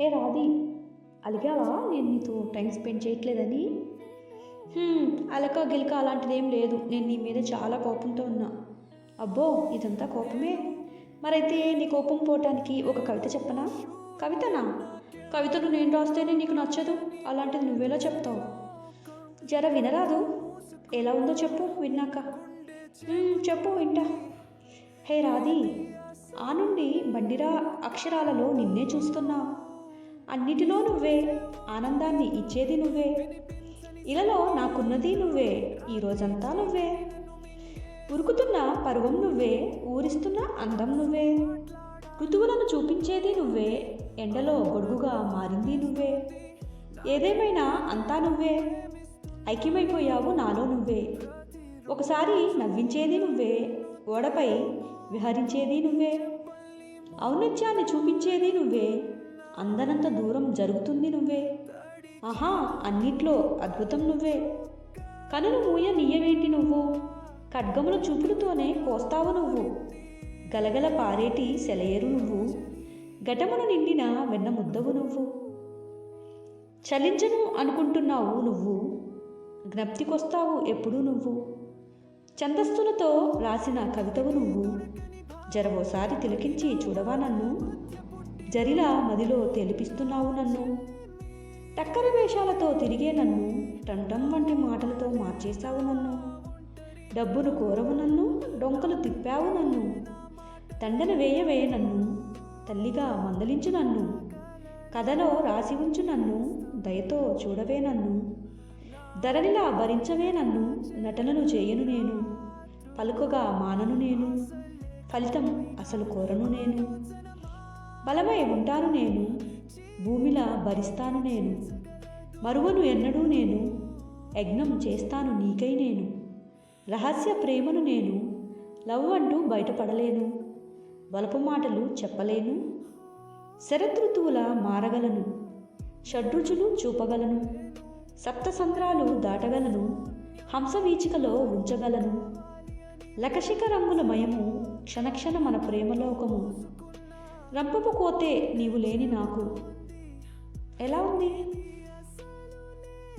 హే రాధి అలిగావా? నేను నీతో time spend చేయట్లేదని. అలక గిలక అలాంటిది ఏం లేదు. నేను నీ మీద చాలా కోపంతో ఉన్నా. అబ్బో ఇదంతా కోపమే? మరైతే నీ కోపం పోవటానికి ఒక కవిత చెప్పనా? కవితనా? కవితను నేను రాస్తేనే నీకు నచ్చదు. అలాంటిది నువ్వేలా చెప్తావు? జర వినరాదు. ఎలా ఉందో చెప్పు విన్నాక. చెప్పు వింటా. హే రాధి ఆ నుండి బండిరా అక్షరాలలో నిన్నే చూస్తున్నా. అన్నిటిలో నువ్వే ఆనందాన్ని ఇచ్చేది నువ్వే. ఇలలో నాకున్నది నువ్వే ఈ రోజంతా నువ్వే. ఉరుకుతున్న పర్వం నువ్వే ఊరిస్తున్న అందం నువ్వే. ఋతువులను చూపించేది నువ్వే ఎండలో గొడుగుగా మారింది నువ్వే. ఏదేమైనా అంతా నువ్వే. ఐక్యమైపోయావు నాలో నువ్వే. ఒకసారి నవ్వించేది నువ్వే ఓడపై విహరించేది నువ్వే. ఔన్నత్యాన్ని చూపించేది నువ్వే. అందనంత దూరం జరుగుతుంది నువ్వే. ఆహా అన్నిట్లో అద్భుతం నువ్వే. కనులు మూయ నీయవేంటి నువ్వు? ఖడ్గముల చూపులతోనే కోస్తావు నువ్వు. గలగల పారేటి సెలయేరు నువ్వు. ఘటమును నిండిన వెన్న ముద్దవు నువ్వు. చలించను అనుకుంటున్నావు నువ్వు. జ్ఞప్తికొస్తావు ఎప్పుడూ నువ్వు. ఛందస్సులతో రాసిన కవితవు నువ్వు. జరవోసారి తిలకించి చూడవా నన్ను? జరిలా మదిలో తెలిపిస్తున్నావు నన్ను. టక్కర వేషాలతో తిరిగే నన్ను టంటం వంటి మాటలతో మార్చేశావు నన్ను. డబ్బును కోరవు నన్ను డొంకలు తిప్పావు నన్ను. దండన వేయవే నన్ను తల్లిగా మందలించు నన్ను. కథలో రాసి ఉంచు నన్ను దయతో చూడవే నన్ను. ధరణిలా భరించవే నన్ను నటనను చేయను నేను. పలుకగా మానను నేను ఫలితం అసలు కోరను నేను. బలమై ఉంటాను నేను. భూమిలా భరిస్తాను నేను. మరువను ఎన్నడూ నేను. యజ్ఞం చేస్తాను నీకై నేను. రహస్య ప్రేమను నేను. లవ్ అంటూ బయటపడలేను. వలపు మాటలు చెప్పలేను. శరదృతువుల మారగలను. షడ్రుచులు చూపగలను. సప్తసంద్రాలు దాటగలను. హంసవీచికలో ఉంచగలను. లకశిక రంగుల మయము క్షణక్షణ మన ప్రేమలోకము. రంపపు కోతే నీవు లేని నాకు. ఎలా ఉంది?